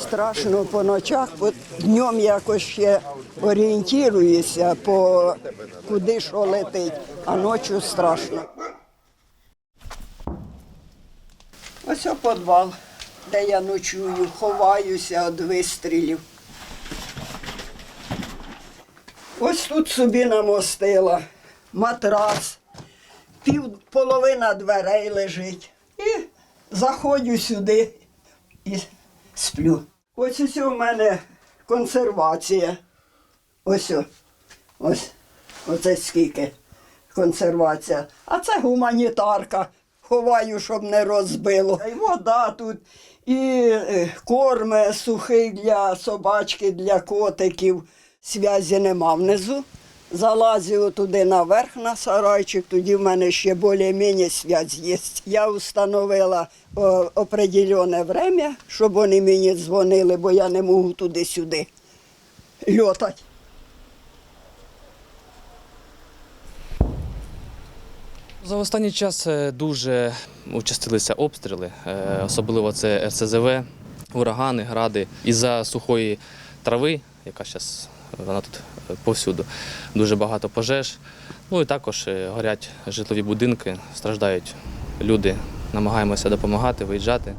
Страшно по ночах, по днем якось ще орієнтуюся, по куди що летить, а ночі страшно. Ось підвал, де я ночую, ховаюся від вистрілів. Ось тут собі намостила матрас, пів половина дверей лежить. Заходжу сюди і сплю. Ось ось у мене консервація. Ось. Ось. Оце скільки консервація. А це гуманітарка. Ховаю, щоб не розбило. І вода тут, і е, корм е, сухий для собачки, для котиків. Связі нема внизу. Залазю туди наверх на сарайчик, тоді в мене ще більш-менш зв'язь є. Я встановила определене время, щоб вони мені дзвонили, бо я не можу туди-сюди льотати. За останній час е, дуже участилися обстріли, е, особливо це РСЗВ, урагани, гради. Із-за сухої трави, яка зараз вона тут е, повсюду, дуже багато пожеж. Ну і також е, горять житлові будинки, страждають люди. Намагаємося допомагати, виїжджати.